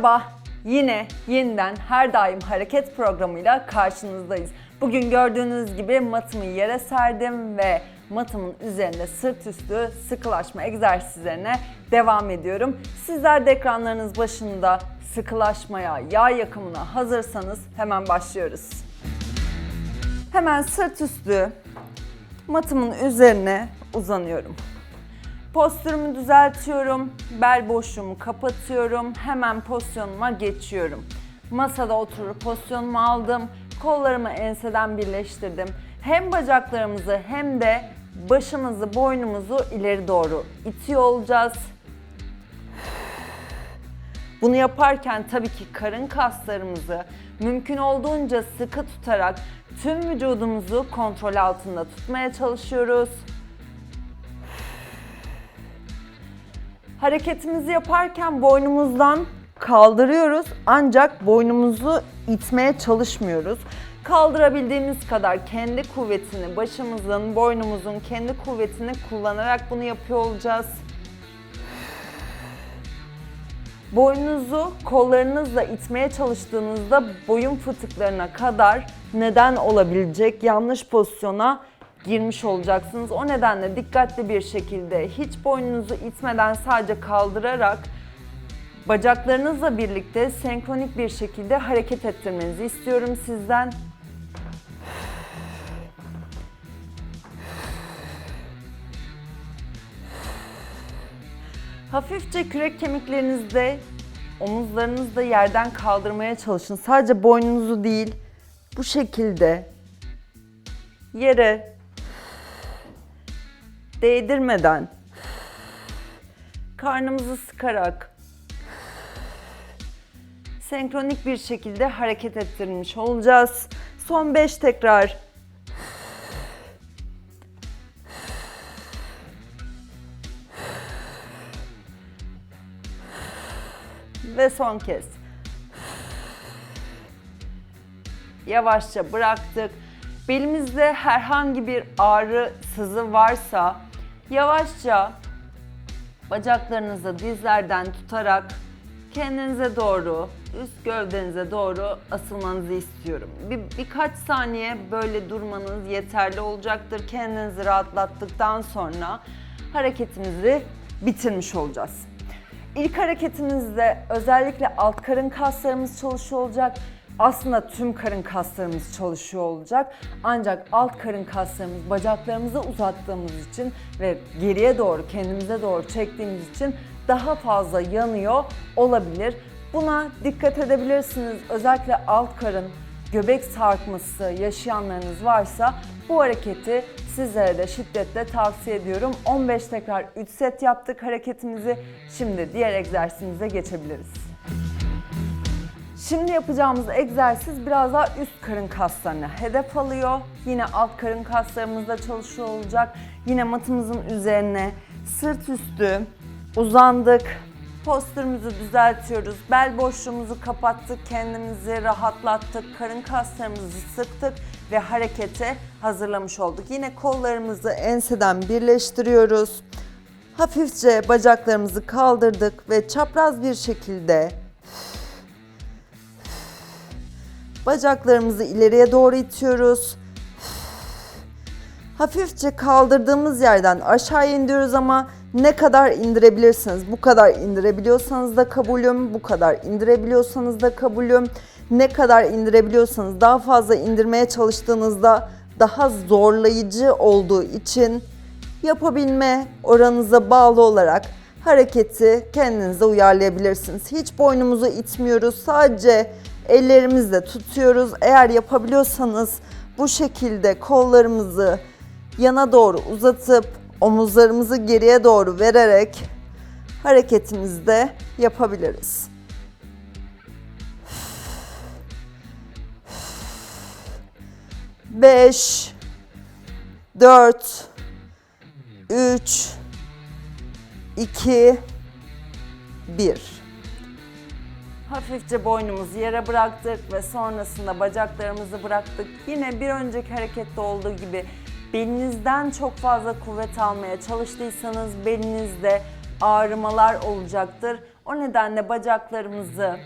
merhaba. Yine yeniden her daim hareket programıyla karşınızdayız. Bugün gördüğünüz gibi matımı yere serdim ve matımın üzerinde sırt üstü sıkılaşma egzersizlerine devam ediyorum. Sizler de ekranlarınız başında sıkılaşmaya, yağ yakımına hazırsanız hemen başlıyoruz. Hemen sırt üstü matımın üzerine uzanıyorum. Postürümü düzeltiyorum, bel boşluğumu kapatıyorum, hemen pozisyonuma geçiyorum. Masada oturup pozisyonumu aldım, kollarımı enseden birleştirdim. Hem bacaklarımızı hem de başımızı, boynumuzu ileri doğru itiyor olacağız. Bunu yaparken tabii ki karın kaslarımızı mümkün olduğunca sıkı tutarak tüm vücudumuzu kontrol altında tutmaya çalışıyoruz. Hareketimizi yaparken boynumuzdan kaldırıyoruz ancak boynumuzu itmeye çalışmıyoruz. Kaldırabildiğimiz kadar kendi kuvvetini, başımızın, boynumuzun kendi kuvvetini kullanarak bunu yapıyor olacağız. Boynunuzu kollarınızla itmeye çalıştığınızda boyun fıtıklarına kadar neden olabilecek yanlış pozisyona girmiş olacaksınız. O nedenle dikkatli bir şekilde hiç boynunuzu itmeden sadece kaldırarak bacaklarınızla birlikte senkronik bir şekilde hareket ettirmenizi istiyorum sizden. Hafifçe kürek kemiklerinizde, omuzlarınızı yerden kaldırmaya çalışın. Sadece boynunuzu değil, bu şekilde yere değdirmeden karnımızı sıkarak senkronik bir şekilde hareket ettirmiş olacağız. Son 5 tekrar. Ve son kez. Yavaşça bıraktık. Belimizde herhangi bir ağrı, sızı varsa yavaşça bacaklarınızı dizlerden tutarak kendinize doğru, üst gövdenize doğru asılmanızı istiyorum. Bir, birkaç saniye böyle durmanız yeterli olacaktır. Kendinizi rahatlattıktan sonra hareketimizi bitirmiş olacağız. İlk hareketimizde özellikle alt karın kaslarımız çalışıyor olacak. Aslında tüm karın kaslarımız çalışıyor olacak. Ancak alt karın kaslarımız bacaklarımızı uzattığımız için ve geriye doğru kendimize doğru çektiğimiz için daha fazla yanıyor olabilir. Buna dikkat edebilirsiniz. Özellikle alt karın göbek sarkması yaşayanlarınız varsa bu hareketi sizlere de şiddetle tavsiye ediyorum. 15 tekrar 3 set yaptık hareketimizi. Şimdi diğer egzersizimize geçebiliriz. Şimdi yapacağımız egzersiz biraz daha üst karın kaslarına hedef alıyor. Yine alt karın kaslarımız da çalışıyor olacak. Yine matımızın üzerine sırt üstü uzandık. Postürümüzü düzeltiyoruz. Bel boşluğumuzu kapattık. Kendimizi rahatlattık. Karın kaslarımızı sıktık ve harekete hazırlamış olduk. Yine kollarımızı enseden birleştiriyoruz. Hafifçe bacaklarımızı kaldırdık ve çapraz bir şekilde Bacaklarımızı ileriye doğru itiyoruz. Hafifçe kaldırdığımız yerden aşağı indiriyoruz ama ne kadar indirebilirsiniz? Bu kadar indirebiliyorsanız da kabulüm, bu kadar indirebiliyorsanız da kabulüm. Ne kadar indirebiliyorsanız daha fazla indirmeye çalıştığınızda daha zorlayıcı olduğu için yapabilme oranınıza bağlı olarak hareketi kendinize uyarlayabilirsiniz. Hiç boynumuzu itmiyoruz. Sadece ellerimizle tutuyoruz. Eğer yapabiliyorsanız bu şekilde kollarımızı yana doğru uzatıp omuzlarımızı geriye doğru vererek hareketimizi de yapabiliriz. Beş, dört, üç, iki, bir. Hafifçe boynumuzu yere bıraktık ve sonrasında bacaklarımızı bıraktık. Yine bir önceki harekette olduğu gibi belinizden çok fazla kuvvet almaya çalıştıysanız belinizde ağrımalar olacaktır. O nedenle bacaklarımızı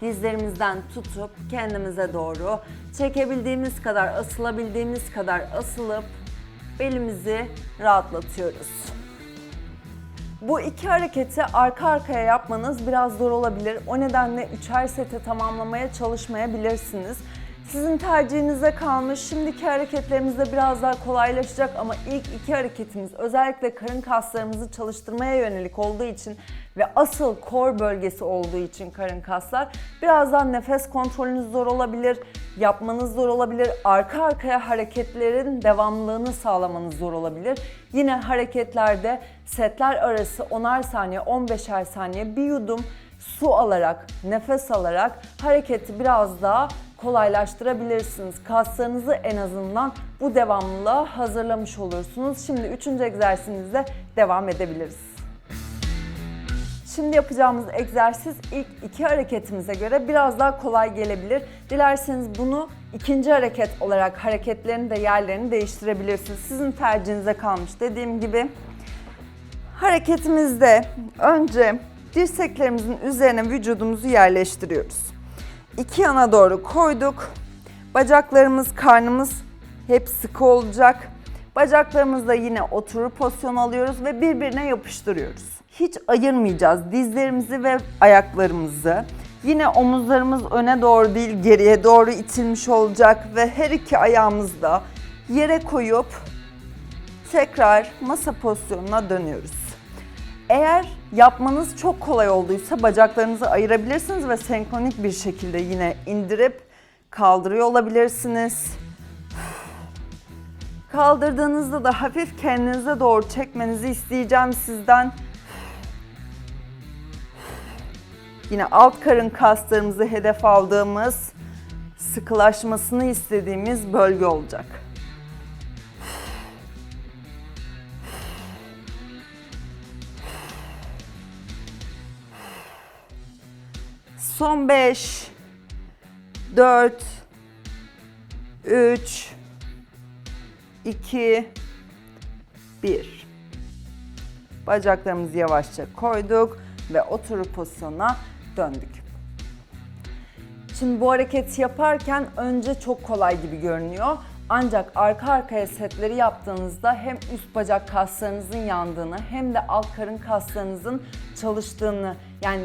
dizlerimizden tutup kendimize doğru çekebildiğimiz kadar, asılabildiğimiz kadar asılıp belimizi rahatlatıyoruz. Bu iki hareketi arka arkaya yapmanız biraz zor olabilir. O nedenle üçer sete tamamlamaya çalışmayabilirsiniz. Sizin tercihinize kalmış. Şimdiki hareketlerimizde biraz daha kolaylaşacak ama ilk iki hareketimiz özellikle karın kaslarımızı çalıştırmaya yönelik olduğu için ve asıl kor bölgesi olduğu için karın kaslar birazdan nefes kontrolünüz zor olabilir, yapmanız zor olabilir, arka arkaya hareketlerin devamlılığını sağlamanız zor olabilir. Yine hareketlerde setler arası 10'ar saniye, 15'er saniye bir yudum su alarak, nefes alarak hareketi biraz daha kolaylaştırabilirsiniz. Kaslarınızı en azından bu devamlılığa hazırlamış olursunuz. Şimdi üçüncü egzersizimizle devam edebiliriz. Şimdi yapacağımız egzersiz ilk iki hareketimize göre biraz daha kolay gelebilir. Dilerseniz bunu ikinci hareket olarak hareketlerin de yerlerini değiştirebilirsiniz. Sizin tercihinize kalmış. Dediğim gibi hareketimizde önce dirseklerimizin üzerine vücudumuzu yerleştiriyoruz. İki yana doğru koyduk. Bacaklarımız, karnımız hep sıkı olacak. Bacaklarımızla yine oturur pozisyon alıyoruz ve birbirine yapıştırıyoruz. Hiç ayırmayacağız dizlerimizi ve ayaklarımızı. Yine omuzlarımız öne doğru değil geriye doğru itilmiş olacak ve her iki ayağımızı da yere koyup tekrar masa pozisyonuna dönüyoruz. Eğer yapmanız çok kolay olduysa bacaklarınızı ayırabilirsiniz ve senkronik bir şekilde yine indirip kaldırıyor olabilirsiniz. Kaldırdığınızda da hafif kendinize doğru çekmenizi isteyeceğim sizden. Yine alt karın kaslarımızı hedef aldığımız, sıkılaşmasını istediğimiz bölge olacak. Son 5 4 3 2 1 Bacaklarımızı yavaşça koyduk ve oturup pozisyona döndük. Şimdi bu hareketi yaparken önce çok kolay gibi görünüyor. Ancak arka arkaya setleri yaptığınızda hem üst bacak kaslarınızın yandığını hem de alt karın kaslarınızın çalıştığını yani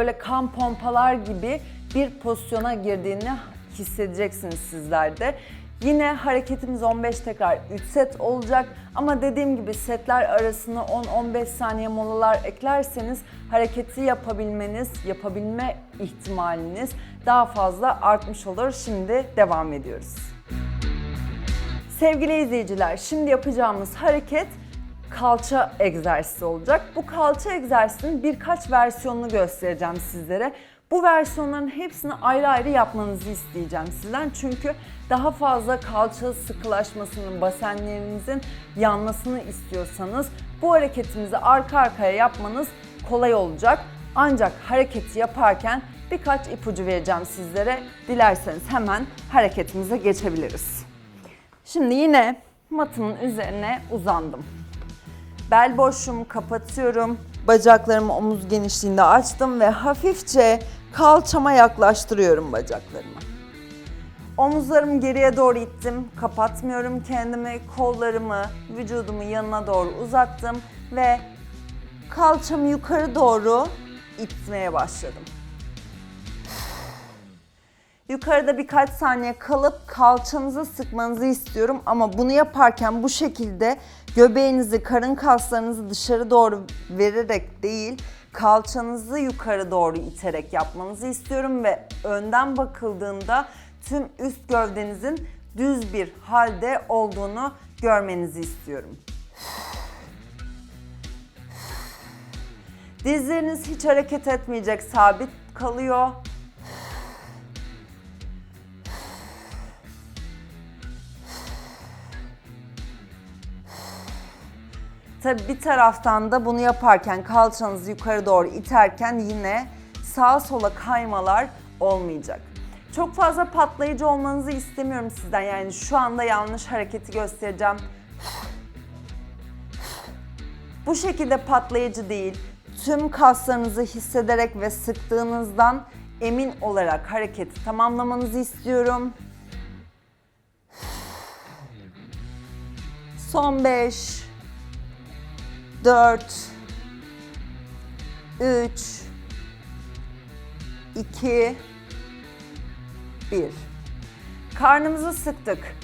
böyle kan pompalar gibi bir pozisyona girdiğini hissedeceksiniz sizler de. Yine hareketimiz 15 tekrar 3 set olacak ama dediğim gibi setler arasına 10-15 saniye molalar eklerseniz hareketi yapabilmeniz, yapabilme ihtimaliniz daha fazla artmış olur. Şimdi devam ediyoruz. Sevgili izleyiciler, şimdi yapacağımız hareket kalça egzersizi olacak. Bu kalça egzersizinin birkaç versiyonunu göstereceğim sizlere. Bu versiyonların hepsini ayrı ayrı yapmanızı isteyeceğim sizden. Çünkü daha fazla kalça sıkılaşmasının, basenlerinizin yanmasını istiyorsanız bu hareketimizi arka arkaya yapmanız kolay olacak. Ancak hareketi yaparken birkaç ipucu vereceğim sizlere. Dilerseniz hemen hareketimize geçebiliriz. Şimdi yine matımın üzerine uzandım. Bel boşluğumu kapatıyorum. Bacaklarımı omuz genişliğinde açtım ve hafifçe kalçama yaklaştırıyorum bacaklarımı. Omuzlarımı geriye doğru ittim. Kapatmıyorum kendimi. Kollarımı vücudumu yanına doğru uzattım ve kalçamı yukarı doğru itmeye başladım. Yukarıda birkaç saniye kalıp kalçanızı sıkmanızı istiyorum ama bunu yaparken bu şekilde göbeğinizi, karın kaslarınızı dışarı doğru vererek değil, kalçanızı yukarı doğru iterek yapmanızı istiyorum ve önden bakıldığında tüm üst gövdenizin düz bir halde olduğunu görmenizi istiyorum. Dizleriniz hiç hareket etmeyecek, sabit kalıyor. Tabii bir taraftan da bunu yaparken kalçanızı yukarı doğru iterken yine sağa sola kaymalar olmayacak. Çok fazla patlayıcı olmanızı istemiyorum sizden. Yani şu anda yanlış hareketi göstereceğim. Bu şekilde patlayıcı değil. tüm kaslarınızı hissederek ve sıktığınızdan emin olarak hareketi tamamlamanızı istiyorum. Son 5 4 3 2 1 Karnımızı sıktık.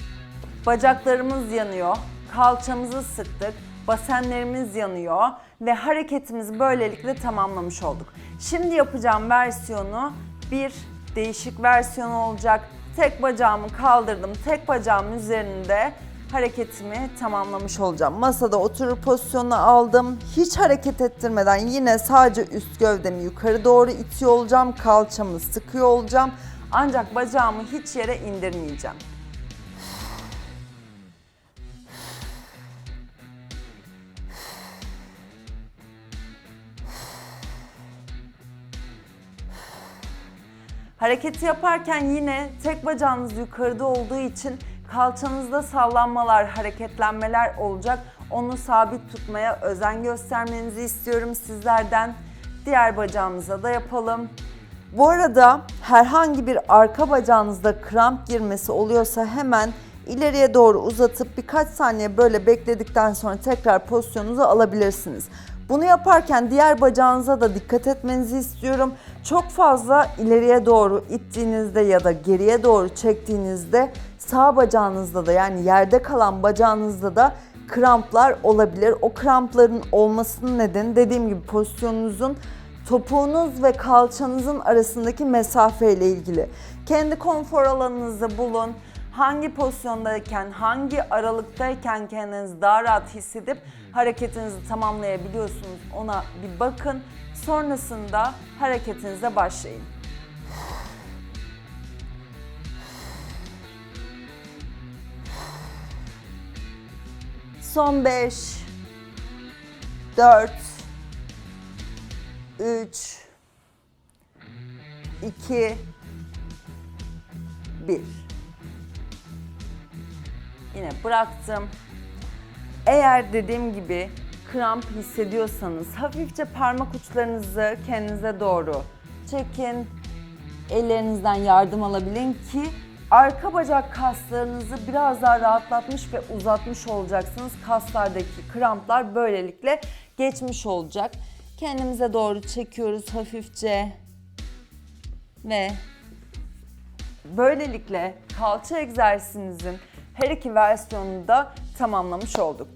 Bacaklarımız yanıyor. Kalçamızı sıktık. Basenlerimiz yanıyor ve hareketimizi böylelikle tamamlamış olduk. Şimdi yapacağım versiyonu bir değişik versiyon olacak. Tek bacağımı kaldırdım. Tek bacağımın üzerinde hareketimi tamamlamış olacağım. Masada oturur pozisyonunu aldım. Hiç hareket ettirmeden yine sadece üst gövdemi yukarı doğru itiyor olacağım. Kalçamı sıkıyor olacağım. Ancak bacağımı hiç yere indirmeyeceğim. Hareketi yaparken yine tek bacağınız yukarıda olduğu için kalçanızda sallanmalar, hareketlenmeler olacak. Onu sabit tutmaya özen göstermenizi istiyorum sizlerden. Diğer bacağımıza da yapalım. Bu arada herhangi bir arka bacağınızda kramp girmesi oluyorsa hemen ileriye doğru uzatıp birkaç saniye böyle bekledikten sonra tekrar pozisyonunuzu alabilirsiniz. Bunu yaparken diğer bacağınıza da dikkat etmenizi istiyorum. Çok fazla ileriye doğru ittiğinizde ya da geriye doğru çektiğinizde sağ bacağınızda da yani yerde kalan bacağınızda da kramplar olabilir. O krampların olmasının nedeni dediğim gibi pozisyonunuzun topuğunuz ve kalçanızın arasındaki mesafe ile ilgili. Kendi konfor alanınızı bulun. Hangi pozisyondayken, hangi aralıktayken kendinizi daha rahat hissedip hareketinizi tamamlayabiliyorsunuz ona bir bakın. Sonrasında hareketinize başlayın. Son 5 4 3 2 1 Yine bıraktım. Eğer dediğim gibi kramp hissediyorsanız hafifçe parmak uçlarınızı kendinize doğru çekin. Ellerinizden yardım alabilin ki arka bacak kaslarınızı biraz daha rahatlatmış ve uzatmış olacaksınız. Kaslardaki kramplar böylelikle geçmiş olacak. Kendimize doğru çekiyoruz hafifçe ve böylelikle kalça egzersizimizin her iki versiyonunu da tamamlamış olduk.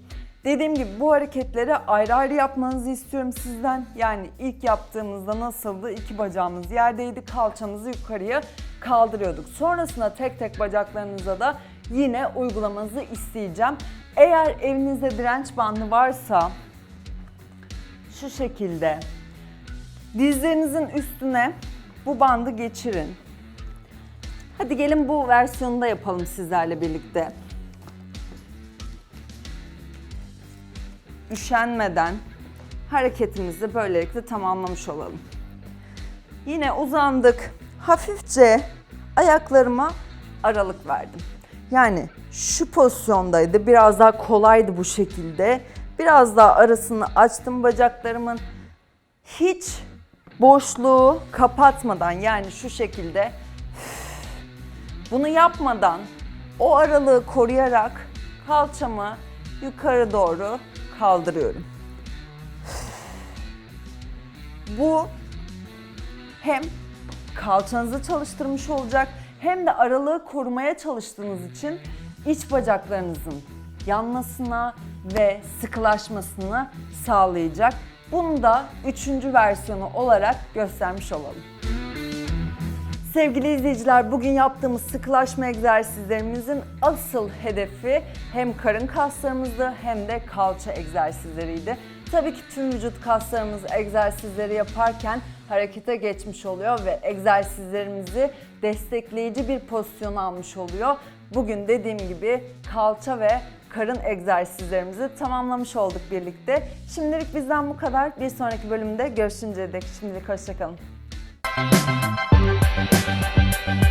Dediğim gibi bu hareketleri ayrı ayrı yapmanızı istiyorum sizden. Yani ilk yaptığımızda nasıldı? İki bacağımız yerdeydi, kalçamızı yukarıya kaldırıyorduk. Sonrasında tek tek bacaklarınıza da yine uygulamanızı isteyeceğim. Eğer evinizde direnç bandı varsa şu şekilde dizlerinizin üstüne bu bandı geçirin. Hadi gelin bu versiyonu da yapalım sizlerle birlikte. Üşenmeden hareketimizi böylelikle tamamlamış olalım. Yine uzandık. Hafifçe ayaklarıma aralık verdim. Yani şu pozisyondaydı. Biraz daha kolaydı bu şekilde. Biraz daha arasını açtım bacaklarımın. Hiç boşluğu kapatmadan yani şu şekilde bunu yapmadan o aralığı koruyarak kalçamı yukarı doğru kaldırıyorum. Bu hem kalçanızı çalıştırmış olacak hem de aralığı korumaya çalıştığınız için iç bacaklarınızın yanmasına ve sıkılaşmasını sağlayacak. Bunu da üçüncü versiyonu olarak göstermiş olalım. Sevgili izleyiciler, bugün yaptığımız sıkılaşma egzersizlerimizin asıl hedefi hem karın kaslarımızdı hem de kalça egzersizleriydi. Tabii ki tüm vücut kaslarımız egzersizleri yaparken harekete geçmiş oluyor ve egzersizlerimizi destekleyici bir pozisyon almış oluyor. Bugün dediğim gibi kalça ve karın egzersizlerimizi tamamlamış olduk birlikte. Şimdilik bizden bu kadar. Bir sonraki bölümde görüşünceye dek şimdilik hoşçakalın. Thank you.